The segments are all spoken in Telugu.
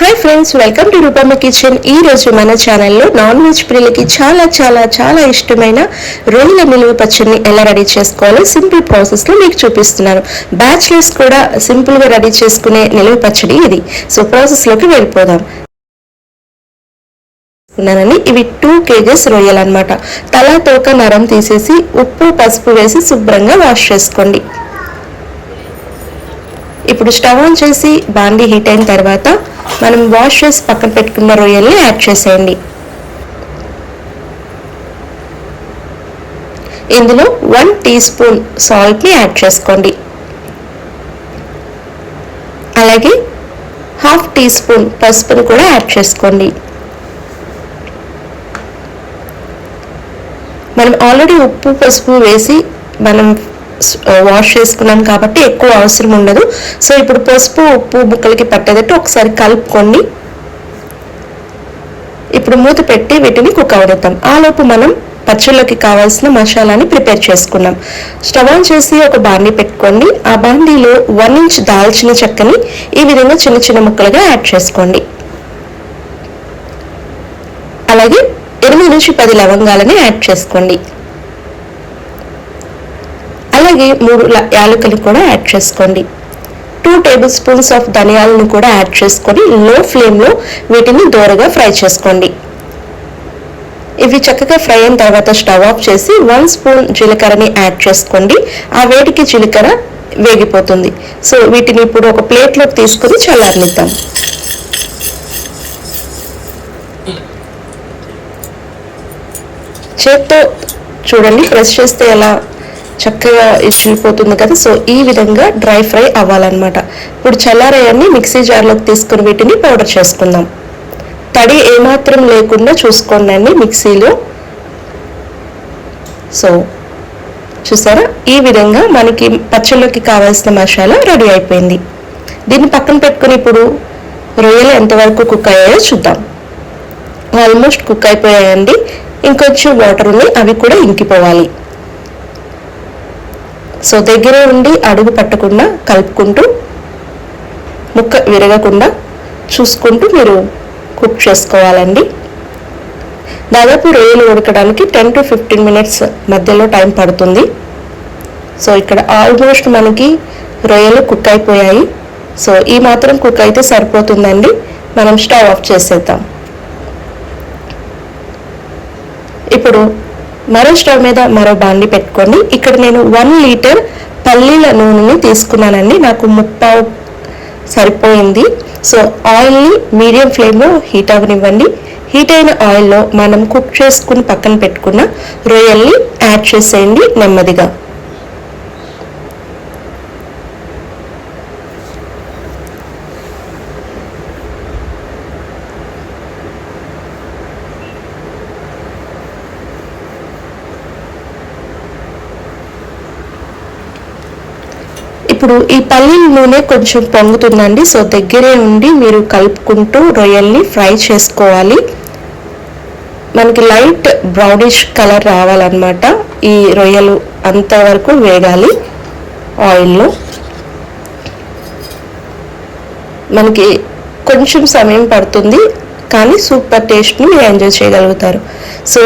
Hi friends welcome to Rupamma kitchen ఈ రోజు మన ఛానల్లో నాన్ వెజ్ ప్రియులకి చాలా చాలా చాలా ఇష్టమైన రొయ్యల నిలువ పచ్చడిని ఎలా రెడీ చేసుకోవాలో సింపుల్ ప్రాసెస్లో మీకు చూపిస్తున్నాను. బ్యాచ్లర్స్ కూడా సింపుల్గా రెడీ చేసుకునే నిలువ పచ్చడి ఇది. సో ప్రాసెస్లోకి వెళ్ళిపోదాం. ఉన్నానని ఇవి టూ కేజెస్ రొయ్యలు అనమాట తల తోక నరం తీసేసి ఉప్పు పసుపు వేసి శుభ్రంగా వాష్ చేసుకోండి. ఇప్పుడు స్టవ్ ఆన్ చేసి బాండీ హీట్ అయిన తర్వాత మనం వాష్ చేసి పక్కన పెట్టుకున్న రొయ్యల్ని యాడ్ చేసేయండి. ఇందులో వన్ టీ స్పూన్ సాల్ట్ని యాడ్ చేసుకోండి. అలాగే హాఫ్ టీ స్పూన్ పసుపుని కూడా యాడ్ చేసుకోండి. మనం ఆల్రెడీ ఉప్పు పసుపు వేసి మనం వాష్ చేసుకున్నాం కాబట్టి ఎక్కువ అవసరం ఉండదు. సో ఇప్పుడు పసుపు ఉప్పు ముక్కలకి పట్టేటట్టు ఒకసారి కలుపుకొని ఇప్పుడు మూత పెట్టి వీటిని కుక్ అవనిద్దాం ఆలోపు మనం పచ్చళ్ళకి కావాల్సిన మసాలాని ప్రిపేర్ చేసుకున్నాం. స్టవ్ ఆన్ చేసి ఒక బాండీ పెట్టుకోండి. ఆ బాండీలో వన్ ఇంచ్ దాల్చిన చెక్కని ఈ విధంగా చిన్న చిన్న ముక్కలుగా యాడ్ చేసుకోండి. అలాగే ఎనిమిది నుంచి పది లవంగాలని యాడ్ చేసుకోండి. అలాగే మూడు యాలకులు కూడా యాడ్ చేసుకోండి. టూ టేబుల్ స్పూన్స్ ఆఫ్ ధనియాలను కూడా యాడ్ చేసుకొని లో ఫ్లేమ్లో వీటిని దోరగా ఫ్రై చేసుకోండి. ఇవి చక్కగా ఫ్రై అయిన తర్వాత స్టవ్ ఆఫ్ చేసి వన్ స్పూన్ జీలకర్రని యాడ్ చేసుకోండి. ఆ వేడికి జీలకర్ర వేగిపోతుంది. సో వీటిని ఇప్పుడు ఒక ప్లేట్లోకి తీసుకుని చల్లారనిద్దాం. చేత్తో చూడండి ప్రెస్ చేస్తే ఎలా చక్కగా ఇచ్చిపోతుంది కదా. సో ఈ విధంగా డ్రై ఫ్రై అవ్వాలన్నమాట. ఇప్పుడు చల్లారయ్యాన్ని మిక్సీ జార్లోకి తీసుకుని వీటిని పౌడర్ చేసుకుందాం. తడి ఏమాత్రం లేకుండా చూసుకోండి మిక్సీలో. సో చూసారా? ఈ విధంగా మనకి పచ్చళ్ళకి కావాల్సిన మసాలా రెడీ అయిపోయింది. దీన్ని పక్కన పెట్టుకుని ఇప్పుడు రొయ్యలు ఎంతవరకు కుక్ అయ్యాయో చూద్దాం. ఆల్మోస్ట్ కుక్ అయిపోయాయండి. ఇంకొంచెం వాటర్ ఉన్నాయి అవి కూడా ఇంకిపోవాలి. సో దగ్గరే ఉండి అడుగు పట్టకుండా కలుపుకుంటూ ముక్క విరగకుండా చూసుకుంటూ మీరు కుక్ చేసుకోవాలండి. దాదాపు రొయ్యలు ఉడకడానికి టెన్ టు ఫిఫ్టీన్ మినిట్స్ మధ్యలో టైం పడుతుంది. సో ఇక్కడ ఆల్మోస్ట్ మనకి రొయ్యలు కుక్ అయిపోయాయి. సో ఈ మాత్రం కుక్ అయితే సరిపోతుందండి. మనం స్టవ్ ఆఫ్ చేసేద్దాం. ఇప్పుడు మరో స్టవ్ మీద మరో బాండి పెట్టుకోండి ఇక్కడ నేను వన్ లీటర్ పల్లీల నూనెని తీసుకున్నానండి. నాకు ముప్పావు సరిపోయింది. సో ఆయిల్ని మీడియం ఫ్లేమ్లో హీట్ అవ్వనివ్వండి. హీట్ అయిన ఆయిల్లో మనం కుక్ చేసుకుని పక్కన పెట్టుకున్న రొయ్యల్ని యాడ్ చేసేయండి నెమ్మదిగా. ఇప్పుడు ఈ పల్లీల నూనె కొంచెం పొంగుతుందండి. సో దగ్గరే ఉండి మీరు కలుపుకుంటూ రొయ్యల్ని ఫ్రై చేసుకోవాలి. మనకి లైట్ బ్రౌనిష్ కలర్ రావాలన్నమాట. ఈ రొయ్యలు అంతవరకు వేగాలి ఆయిల్లో. మనకి కొంచెం సమయం పడుతుంది కానీ సూపర్ టేస్ట్ని మీరు ఎంజాయ్ చేయగలుగుతారు. సో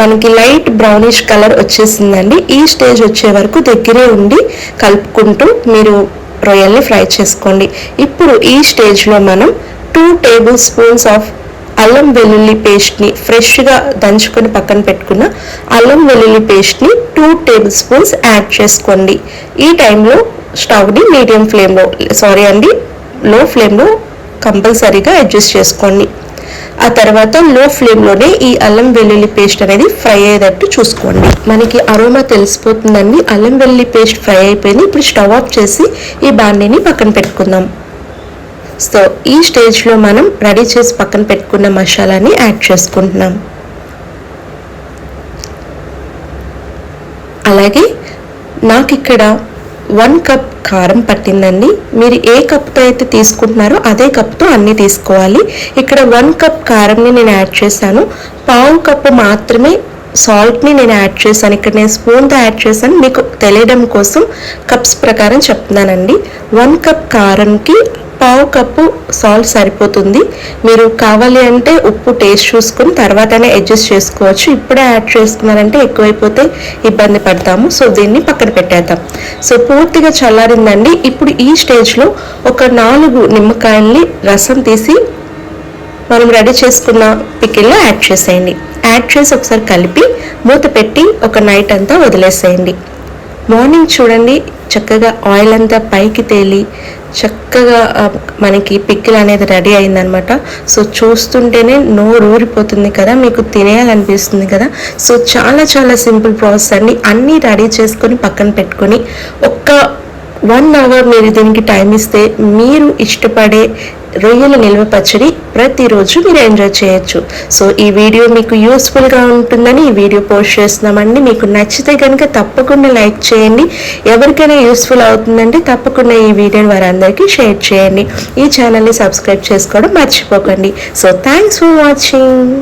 మనకి లైట్ బ్రౌనిష్ కలర్ వచ్చేసిందండి. ఈ స్టేజ్ వచ్చే వరకు దగ్గరే ఉండి కలుపుకుంటూ మీరు రొయ్యల్ని ఫ్రై చేసుకోండి. ఇప్పుడు ఈ స్టేజ్లో మనం టూ టేబుల్ స్పూన్స్ ఆఫ్ అల్లం వెల్లుల్లి పేస్ట్ని ఫ్రెష్గా దంచుకొని పక్కన పెట్టుకున్న అల్లం వెల్లుల్లి పేస్ట్ని టూ టేబుల్ స్పూన్స్ యాడ్ చేసుకోండి. ఈ టైంలో స్టవ్ని మీడియం ఫ్లేమ్లో సారీ అండి లో ఫ్లేమ్లో కంపల్సరీగా అడ్జస్ట్ చేసుకోండి. ఆ తర్వాత లో ఫ్లేమ్లోనే ఈ అల్లం వెల్లుల్లి పేస్ట్ అనేది ఫ్రై అయ్యేటట్టు చూసుకోండి. మనకి అరోమా తెలిసిపోతుందండి. అల్లం వెల్లుల్లి పేస్ట్ ఫ్రై అయిపోయింది. ఇప్పుడు స్టవ్ ఆఫ్ చేసి ఈ బాండీని పక్కన పెట్టుకుందాం. సో ఈ స్టేజ్లో మనం రెడీ చేసి పక్కన పెట్టుకున్న మసాలాని యాడ్ చేసుకుంటున్నాం. అలాగే నాకు ఇక్కడ వన్ కప్ కారం పట్టిందండి. మీరు ఏ కప్తో అయితే తీసుకుంటున్నారో అదే కప్తో అన్నీ తీసుకోవాలి. ఇక్కడ వన్ కప్ కారంని నేను యాడ్ చేశాను. పావు కప్పు మాత్రమే సాల్ట్ని నేను యాడ్ చేశాను. ఇక్కడ నేను స్పూన్తో యాడ్ చేశాను. మీకు తెలియడం కోసం కప్స్ ప్రకారం చెప్తున్నానండి. వన్ కప్ కారంకి పావు కప్పు సాల్ట్ సరిపోతుంది. మీరు కావాలి అంటే ఉప్పు టేస్ట్ చూసుకుని తర్వాతనే అడ్జస్ట్ చేసుకోవచ్చు. ఇప్పుడే యాడ్ చేసుకున్నారంటే ఎక్కువైపోతే ఇబ్బంది పడతాము. సో దీన్ని పక్కన పెట్టేద్దాం. సో పూర్తిగా చల్లారిందండి. ఇప్పుడు ఈ స్టేజ్లో ఒక నాలుగు నిమ్మకాయల్ని రసం తీసి మనం రెడీ చేసుకున్న పికిల్లో యాడ్ చేసేయండి. యాడ్ చేసి ఒకసారి కలిపి మూత పెట్టి ఒక నైట్ అంతా వదిలేసేయండి. మార్నింగ్ చూడండి. చక్కగా ఆయిల్ అంతా పైకి తేలి చక్కగా మనకి పిక్కిల్ అనేది రెడీ అయిందనమాట. సో చూస్తుంటేనే నోరు ఊరిపోతుంది కదా మీకు తినేయాలనిపిస్తుంది కదా. సో చాలా చాలా సింపుల్ ప్రాసెస్ అండి. అన్నీ రెడీ చేసుకొని పక్కన పెట్టుకొని ఒక్క వన్ అవర్ మీరు దీనికి టైం ఇస్తే మీరు ఇష్టపడే రొయ్యల నిల్వ పచ్చడి ప్రతిరోజు మీరు ఎంజాయ్ చేయొచ్చు. సో ఈ వీడియో మీకు యూస్ఫుల్గా ఉంటుందని ఈ వీడియో పోస్ట్ చేస్తున్నామండి. మీకు నచ్చితే కనుక తప్పకుండా లైక్ చేయండి. ఎవరికైనా యూస్ఫుల్ అవుతుందంటే తప్పకుండా ఈ వీడియోని వారందరికీ షేర్ చేయండి. ఈ ఛానల్ని సబ్స్క్రైబ్ చేసుకోవడం మర్చిపోకండి. So thanks for watching